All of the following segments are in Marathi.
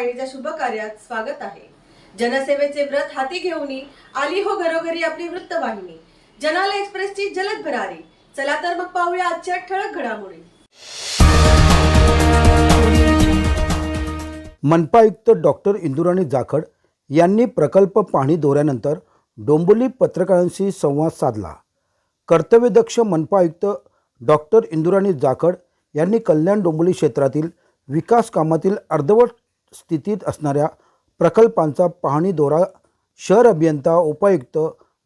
वाहिनीच्या शुभ कार्यात स्वागत आहे. जनसेवेचे व्रत हाती घेऊन आली हो घरोघरी आपली वृत्तवाहिनी जनाला एक्सप्रेसची जलद भरारी. चला तर मग पाहूया आजच्या ठळक घडामोडी. मनपायुक्त डॉक्टर इंदुराणी जाखड यांनी प्रकल्प पाहणी दौऱ्यानंतर डोंबोली पत्रकारांशी संवाद साधला. कर्तव्यदक्ष मनपायुक्त डॉक्टर इंदुराणी जाखड यांनी कल्याण डोंबोली क्षेत्रातील विकास कामातील अर्धवट स्थितीत असणाऱ्या प्रकल्पांचा पाहणी दौरा शहर अभियंता उपायुक्त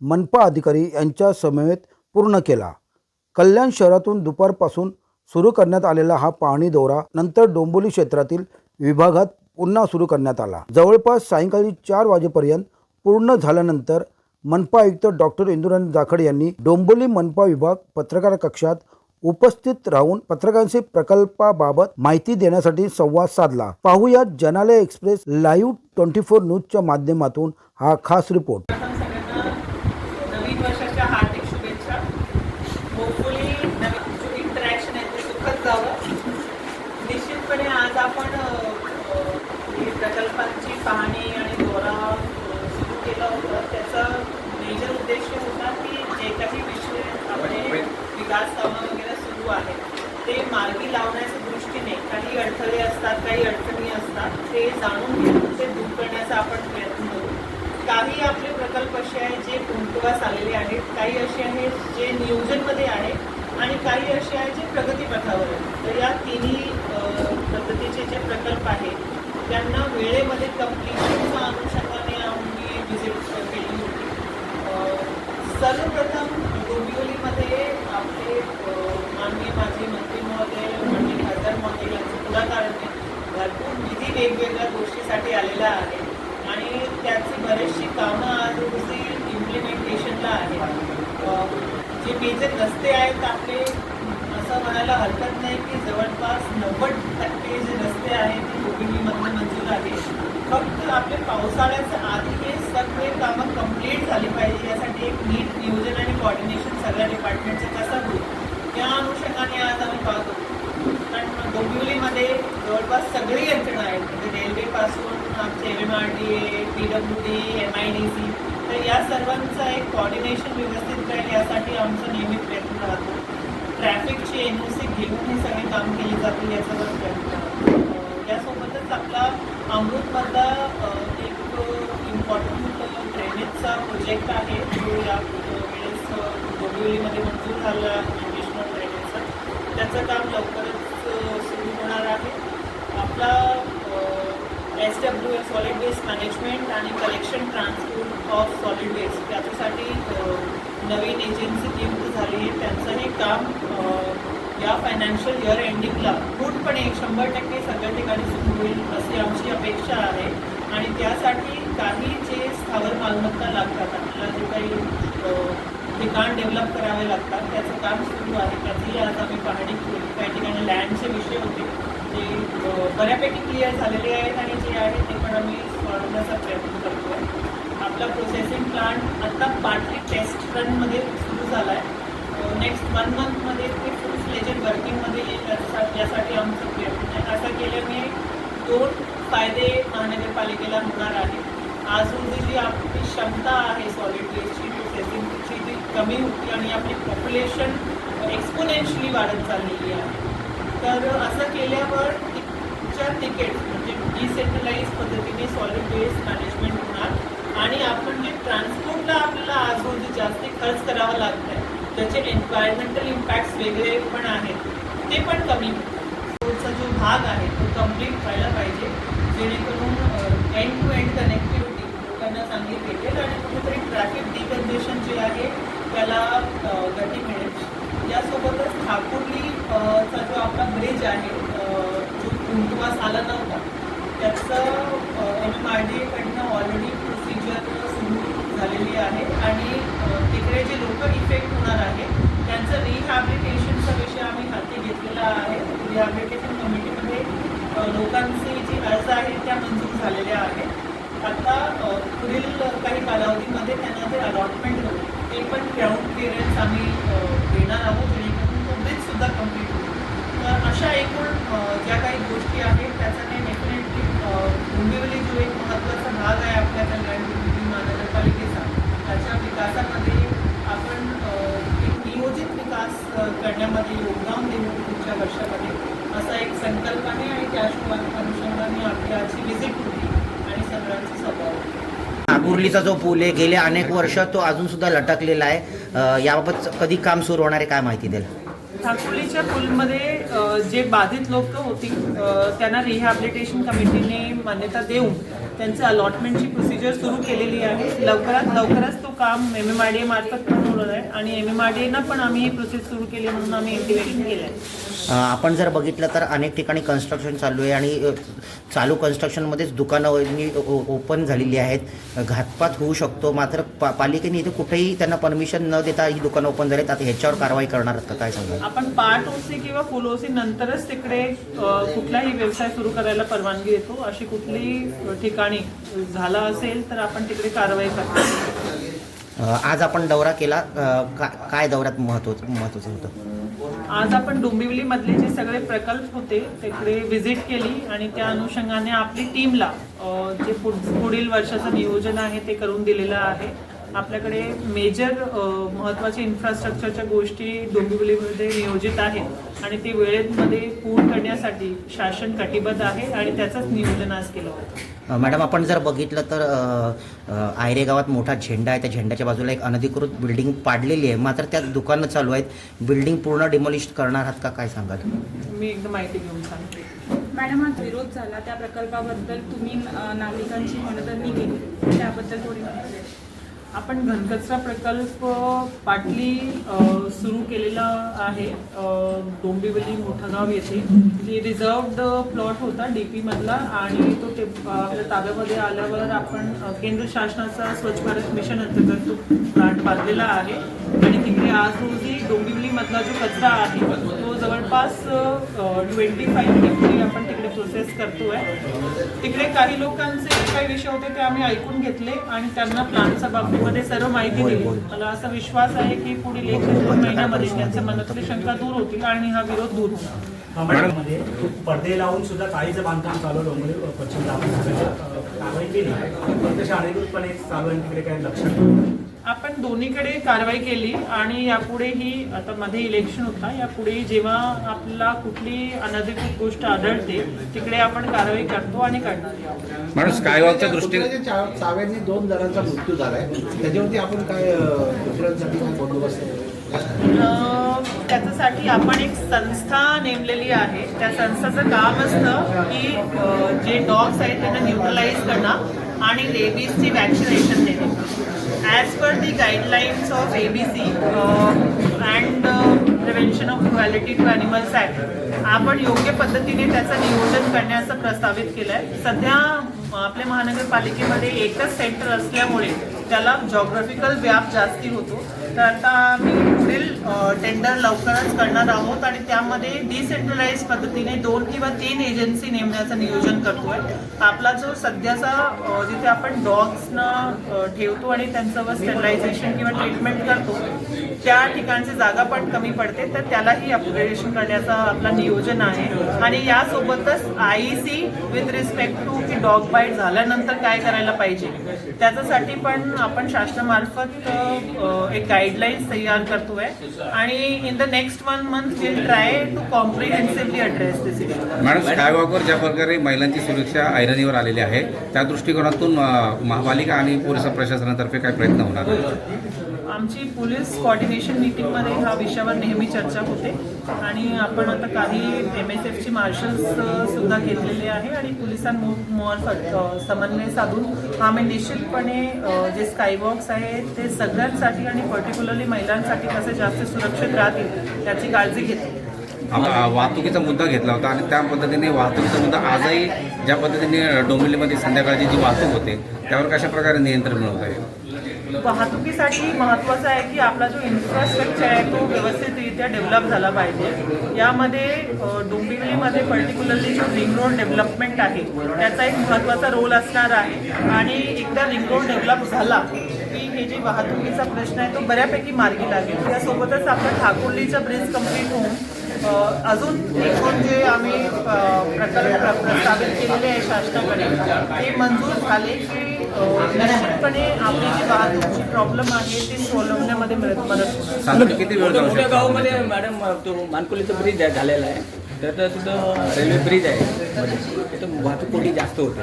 मनपा अधिकारी यांच्या समवेत पूर्ण केला. कल्याण शहरातून दुपारपासून सुरू करण्यात आलेला हा पाहणी दौरा नंतर डोंबिवली क्षेत्रातील विभागात पुन्हा सुरू करण्यात आला. जवळपास सायंकाळी चार वाजेपर्यंत पूर्ण झाल्यानंतर मनपा आयुक्त डॉक्टर इंदुराणी जाखड यांनी डोंबिवली मनपा विभाग पत्रकार कक्षात उपस्थित राहून पत्रकारांशी प्रकल्पाबाबत माहिती देण्यासाठी संवाद साधला. पाहूया जनालय एक्सप्रेस लाईव्ह ट्वेंटी फोर न्यूजच्या माध्यमातून हा खास रिपोर्ट प्रथम सगळ्यांना नवीन वर्षाच्या हार्दिक शुभेच्छा होपफुली नवीन जो इंटरॅक्शन आहे ते सुखद जावं निश्चितपणे आज आपण अ, अ, ही प्रकल्पांची पाहणी आणि दौरा सुरू केला होता त्याचा मेजर उद्देश होता की जे काही विषय आपले विकास कामं वगैरे सुरू आहेत ते मार्गी लावण्याच्या दृष्टीने काही अडथळे असतात काही अडचणी असतात ते जाणून घेऊन ते दूर करण्याचा आपण प्रयत्न करू. काही आपले प्रकल्प असे आहेत जे पूर्णत्वास आलेले आहेत काही असे आहेत जे नियोजनमध्ये आहे आणि काही असे आहेत जे प्रगतीपथावर आहेत. तर या तिन्ही पद्धतीचे जे प्रकल्प आहेत त्यांना वेळेमध्ये कम्प्लिशनच्या अनुषंगाने आम्ही व्हिजिट केली होती. सर्वप्रथम डोंबिवलीमध्ये आपले माननीय माजी मंत्री महोदय माननीय खासदार महोदय यांचे पुढाकार वेगवेगळ्या गोष्टीसाठी आलेला आहे. आणि त्याची बरेचशी कामं आज इम्प्लिमेंटेशनला आहेत. जे मेजर रस्ते आहेत आपले असं म्हणायला हरकत नाही की जवळपास नव्वद टक्के जे रस्ते आहेत ते डोंबिवलीमधून मंजूर आहे फक्त आपले पावसाळ्याच्या आधी हे सगळे कामं कंप्लीट झाली पाहिजे यासाठी एक नीट नियोजन आणि कॉर्डिनेशन सगळ्या डिपार्टमेंटचं कसं होईल त्या अनुषंगाने आज आम्ही पाहतो. कारण डोंबिवलीमध्ये जवळपास सगळी यंत्रणा आहेत. म्हणजे रेल्वेपासून आमचे M M R T A P W D M I D C तर या सर्वांचं एक कॉर्डिनेशन व्यवस्थित राहील यासाठी आमचा नेहमी प्रयत्न राहतो. ट्रॅफिकची एन ओ सी घेऊन हे सगळे काम केले जातील याच्यावर प्रयत्न यासोबतच आपला अमृतमधला एक इम्पॉर्टंट ड्रेनेजचा प्रोजेक्ट आहे. जो या वेळेस डोंबिवलीमध्ये मंजूर झाला नॅशनल ड्रेनेजचा त्याचं काम लवकरच सुरू होणार आहे. आपला S W S solid waste management आणि collection transport of solid waste त्याच्यासाठी नवीन एजन्सी नियुक्त झाली आहे. त्यांचं हे काम या फायनान्शियल इयर एंडिंगला पूर्णपणे शंभर टक्के सगळ्या ठिकाणी सुरू होईल अशी आमची अपेक्षा आहे. आणि त्यासाठी काही जे स्थावर मालमत्ता लागतात आपल्याला जे काही ठिकाण डेव्हलप करावे लागतात त्याचं काम सुरू आहे. त्याचीही आज आम्ही पाहणी केली. काही ठिकाणी लँडचे विषय होते. ते बऱ्यापैकी क्लिअर झालेली आहेत आणि जे आहे ते पण आम्ही सोडवण्याचा प्रयत्न करतो आहे आपला प्रोसेसिंग प्लांट आता पार्टली टेस्ट रनमध्ये सुरू झाला आहे नेक्स्ट वन मंथमध्ये ते फुल फ्लेजेड वर्किंगमध्ये येईल यासाठी आमचं प्रयत्न आहे. असं केल्याने दोन फायदे महानगरपालिकेला होणार आहे अजून जी आपली क्षमता आहे सॉलिड वेस्टची प्रोसेसिंगची ती कमी होती आणि आपली पॉप्युलेशन एक्सपोनेन्शियली वाढत चाललेली आहे. तर असं केल्यावर तिच्या तिकीट म्हणजे डिसेंट्रलाइज पद्धतीने सॉलिड वेस्ट मॅनेजमेंट होणार. आणि आपण जे ट्रान्सपोर्टला आपल्याला आज रोजी जास्त खर्च करावा लागत आहे त्याचे एन्व्हायरमेंटल इम्पॅक्ट्स वेगळे पण आहेत ते पण कमी रोडचा जो भाग आहे तो कंप्लीट व्हायला पाहिजे जेणेकरून एंड टू एंड कनेक्टिव्हिटी लोकांना चांगली भेटेल आणि कुठेतरी ट्रॅफिक डिकन्जेशन जे आहे त्याला गती मिळेल. यासोबतच ठाकुर्ली चा जो आपला ब्रिज आहे जो कुंटुवास आला नव्हता त्याचं एम आर डी एकडनं ऑलरेडी प्रोसिजर सुरू झालेली आहे आणि तिकडे जे लोक इफेक्ट होणार आहे त्यांचं रिहॅबिलिटेशनचा विषय आम्ही हाती घेतलेला आहे. रिहॅबिलिटेशन कमिटीमध्ये लोकांची लोकांचे जे अर्ज आहेत त्या मंजूर झालेल्या आहेत. आता पुढील काही कालावधीमध्ये त्यांना ते अलॉटमेंट होईल ते पण ग्राउंड क्लिअरन्स आम्ही डोंबिवली जो एक महत्त्वाचा भाग आहे आपल्या कल्याण डोंबिवली महानगरपालिकेचा त्याच्या विकासामध्ये आपण एक नियोजित विकास करण्यामध्ये योगदान देऊ पुढच्या वर्षामध्ये असा एक संकल्प आहे आणि त्या अनुषंगाने आपली आजची व्हिजिट होती आणि सगळ्यांची सभा होती नागुर्लीचा जो पूल आहे गेले अनेक वर्ष तो अजून सुद्धा लटकलेला आहे. याबाबत कधी काम सुरू होणार आहे काय माहिती द्याल? ठाकुर्लीच्या पूलमध्ये जे बाधित लोक होती त्यांना रिहॅबिलिटेशन कमिटीने मान्यता देऊन त्यांचं अलॉटमेंटची प्रोसिजर सुरू केलेली आहे. लवकरात लवकरच काम M M R D A मार्फत पूर्ण होणार आहे आणि एम एम आर डी एनं पण आम्ही ही प्रोसेस सुरू केली म्हणून आम्ही इंटिमेशन केलं आहे आपण जर बघितलं तर अनेक ठिकाणी कन्स्ट्रक्शन चालू आहे आणि अ, चालू कन्स्ट्रक्शनमध्येच दुकानं ओपन झालेली आहेत. घातपात होऊ शकतो. मात्र पा पालिकेने इथे कुठेही त्यांना परमिशन न देता ही दुकानं ओपन झालीत. आता ह्याच्यावर कारवाई करणार आहेत का? काय सांगाल? आपण पार्ट ओसी किंवा फुल ओसी नंतरच तिकडे अ, कुठलाही व्यवसाय सुरू करायला परवानगी देतो. अशी कुठलीही अ, ठिकाणी झाला असेल तर आपण तिकडे कारवाई करतो आज आपण दौरा केला. का काय दौऱ्यात महत्त्व महत्त्वाचं होतं? आज आपण डोंबिवलीमधले जे सगळे प्रकल्प होते तिकडे व्हिजिट केली आणि त्या अनुषंगाने आपली टीमला जे पुढ- पुढील वर्षाचं नियोजन आहे ते करून दिलेलं आहे. आपल्याकडे मेजर महत्त्वाच्या इन्फ्रास्ट्रक्चरच्या गोष्टी डोंबिवलीमध्ये नियोजित आहेत. आणि ते वेळेमध्ये पूर्ण करण्यासाठी शासन कटिबद्ध आहे आणि त्याचंच नियोजन आज केलं होतं मॅडम आपण जर बघितलं तर आयरे गावात मोठा झेंडा आहे. त्या झेंड्याच्या बाजूला एक अनधिकृत बिल्डिंग पाडलेली आहे. मात्र त्यात दुकानं चालू आहेत. बिल्डिंग पूर्ण डिमॉलिश करणार आहात का? काय सांगाल? मी एकदा माहिती घेऊन सांगते. मॅडम आज विरोध झाला. त्या प्रकल्पाबद्दल तुम्ही नागरिकांची मनधरणी केली. त्याबद्दल थोडी. आपण घनकचरा प्रकल्प पाटली सुरू केलेला आहे. डोंबिवली मोठगाव येथे. जे रिझर्वड प्लॉट होता डी मधला आणि तो ते आपल्या ताब्यामध्ये आल्यावर आपण केंद्र शासनाचा स्वच्छ भारत मिशन अंतर्गत तो प्लांट बांधलेला आहे. आणि तिकडे आज रोजी डोंबिवलीमधला जो कचरा आहे तो जवळपास ट्वेंटी फाईव्ह हेक्टरी आपण तिकडे प्रोसेस करतोय. तिकडे काही लोकांचे काही विषय होते ते आम्ही ऐकून घेतले आणि त्यांना प्लांटच्या बाबतीमध्ये सर्व माहिती दिली. मला असा विश्वास आहे की पुढील एक ते दोन महिन्यामध्ये त्यांच्या मनातली शंका दूर होतील आणि हा विरोध दूर होणार. मध्ये पडदे लावून सुद्धा काहीच बांधकाम चालू आहे. डोंबिवली पश्चिम कारवाई केली. पण तशी अधिकृतपणे चालू आहे तिकडे काही लक्ष नाही. आपण दोन्हीकडे कारवाई केली आणि यापुढेही आता मध्ये इलेक्शन होता यापुढे जेव्हा आपल्याला कुठली अनधिकृत गोष्ट आढळते तिकडे आपण कारवाई करतो आणि करणार. मॅडम स्कायवॉकच्या दृष्टीने चाव्यांनी दोन जणांचा मृत्यू झालाय त्याच्यावरती आपण काय दुसऱ्यांसाठी काय बंदोबस्त त्याच्यासाठी आपण एक संस्था नेमलेली आहे. त्या संस्थाचं काम असतं की जे डॉग्स आहेत त्यांना न्यूट्रलाइज करणं आणि रेबीजची वॅक्सिनेशन देणे. As per the guidelines of A B C and Prevention of Cruelty to animals Act, आपण योग्य पद्धतीने त्याचं नियोजन करण्याचं प्रस्तावित केलं आहे सध्या आपल्या महानगरपालिकेमध्ये एकच सेंटर असल्यामुळे त्याला जॉग्राफिकल व्याप जास्ती होतो. तर आता आम्ही पुढील टेंडर लवकरच करणार आहोत आणि त्यामध्ये डिसेंट्रलाइज पद्धतीने दोन किंवा तीन एजन्सी नेमण्याचं नियोजन करतोय. आपला जो सध्याचा जिथे आपण डॉग्सना ठेवतो आणि त्यांचं स्टरलायझेशन किंवा ट्रीटमेंट करतो त्या ठिकाणची जागा पण कमी पडते. तर त्यालाही अपग्रेडेशन करण्याचा आपला नियोजन आहे. आणि यासोबतच I C with respect to की डॉग बाईट झाल्यानंतर काय करायला पाहिजे त्याच्यासाठी पण आपण शासनामार्फत एक गाईडलाईन्स तयार करतोय आणि in the next one month will try to comprehensively address this issue madam स्कायवॉकवर ज्या प्रकारे महिलांची सुरक्षा ऐरणीवर आलेली आहे त्या दृष्टिकोनातून अं, महापालिका आणि पोलीस प्रशासनातर्फे काय प्रयत्न होणार? आमची पोलीस कॉर्डिनेशन मीटिंगमध्ये ह्या विषयावर नेहमी चर्चा होते. आणि आपण आता काही एम एस एफची मार्शल्स सुद्धा घेतलेले आहे आणि पोलिसांमार्फत समन्वय साधून आम्ही निश्चितपणे जे स्कायवॉक्स आहेत ते सगळ्यांसाठी आणि पर्टिक्युलरली महिलांसाठी कसे जास्त सुरक्षित राहतील याची काळजी घेतो. वाहतुकीचा मुद्दा घेतला होता आणि त्या पद्धतीने वाहतुकीचा मुद्दा आजही ज्या पद्धतीने डोंबिवलीमध्ये संध्याकाळची जी वाहतूक होते त्यावर कशा प्रकारे नियंत्रण मिळवत आहे वाहतुकीसाठी महत्त्वाचं आहे की आपला जो इन्फ्रास्ट्रक्चर आहे तो व्यवस्थितरित्या डेव्हलप झाला पाहिजे. यामध्ये डोंबिवलीमध्ये पर्टिक्युलरली जो रिंग रोड डेव्हलपमेंट आहे त्याचा एक महत्त्वाचा रोल असणार आहे. आणि एकदा रिंग रोड डेव्हलप झाला की हे जे वाहतुकीचा प्रश्न आहे तो बऱ्यापैकी मार्गी लागेल. त्यासोबतच आपला ठाकुर्लीचा ब्रिज कंप्लीट होऊन अजून एकूण जे आम्ही प्रकल्प प्रस्तावित केलेले आहे शासनाकडे ते मंजूर झाले की निश्चितपणे आपली जी वाहतूकची प्रॉब्लेम आहे ती सोडवण्यामध्ये मदत मदत होणार. साधारण किती वेळ जाऊ मोठ्या शकतो? गावामध्ये मॅडम तो मानकोलीचा ब्रिज आहे झालेला आहे. तर तर तिथं रेल्वे ब्रिज आहे. मध्ये तिथं वाहतूक कोंडी जास्त होते.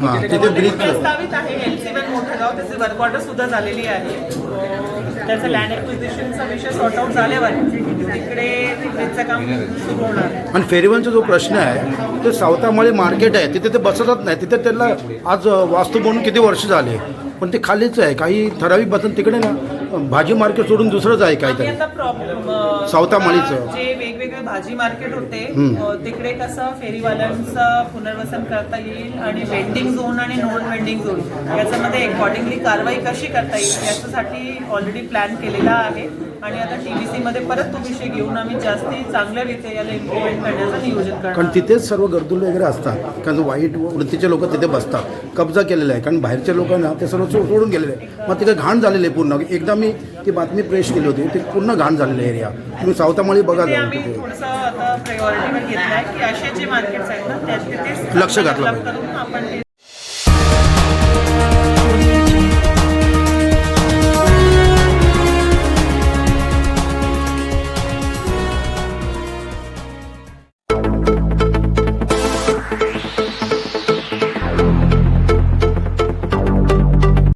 हां तिथे ब्रिज प्रस्तावित आहे एल सी वन मोठं गाव त्याचे वर्क ऑर्डर सुद्धा झालेली आहे. अं, त्याचं लँड एक्विजिशनचा विषय सॉर्ट आउट झाल्यावर तिकडे तिकडेचं काम सुरू होणार. आणि फेरीवाल्यांचा जो प्रश्न आहे ते सावतामाळी मार्केट आहे. तिथे ते बसतच नाही. तिथे त्यांना आज वास्तू बनून किती वर्ष झाले? पण ते खालीच आहे. काही ठराविक बसन तिकडे ना. भाजी मार्केट सोडून दुसरंच आहे आणि काहीतरी आता प्रॉब्लेम सावतामाळीचं. जे वेगवेगळे भाजी मार्केट होते अं, तिकडे कसं फेरीवाल्यांचं पुनर्वसन करता येईल आणि वेंडिंग झोन आणि नॉन वेंडिंग झोन याच्यामध्ये अकॉर्डिंगली कारवाई कशी करता येईल याच्यासाठी ऑलरेडी प्लॅन केलेला आहे. आणि आता टी व्ही सीमध्ये परत तो विषय घेऊन आम्ही जास्ती चांगल्यारीत्या याला इम्प्लिमेंट करण्याचं नियोजन करणार कारण तिथेच सर्व गर्दुल वगैरे असतात. कारण वाईट वृत्तीचे लोक तिथे बसतात. कब्जा केलेला आहे. कारण बाहेरच्या लोकांना ते सर्व सो- सोडून गेलेले आहे मग तिथे घाण झालेले आहे पूर्ण. एकदा मी ती बातमी प्रेस केली होती. ते पूर्ण घाण झालेलं एरिया. तुम्ही सावतामाळी बघा ते जाऊन आम्ही तिथे थोडंसं आता प्रायोरिटीवर घेतलं आहे की असे जे मार्केट्स आहेत ना त्या तिथे लक्ष घातलं करून आपण ते